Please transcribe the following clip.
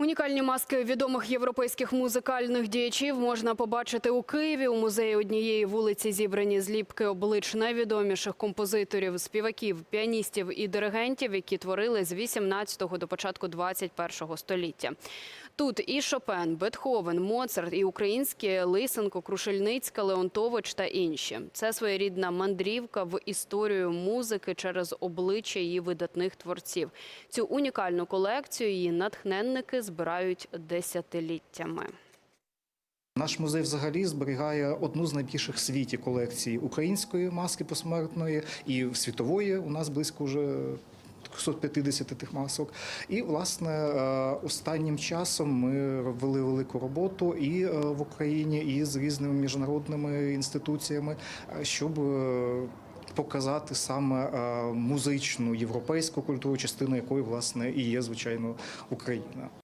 Унікальні маски відомих європейських музикальних діячів можна побачити у Києві. У музеї однієї вулиці зібрані зліпки облич найвідоміших композиторів, співаків, піаністів і диригентів, які творили з 18-го до початку 21-го століття. Тут і Шопен, Бетховен, Моцарт, і українські Лисенко, Крушельницька, Леонтович та інші. Це своєрідна мандрівка в історію музики через обличчя її видатних творців. Цю унікальну колекцію її натхненники збирають десятиліттями. Наш музей взагалі зберігає одну з найбільших в світі колекцій української маски посмертної і світової. У нас близько вже 350 тих масок. І власне е, останнім часом ми вели велику роботу і е, в Україні, і з різними міжнародними інституціями, е, щоб Показати саме музичну європейську культуру, частиною якої власне і є звичайно Україна.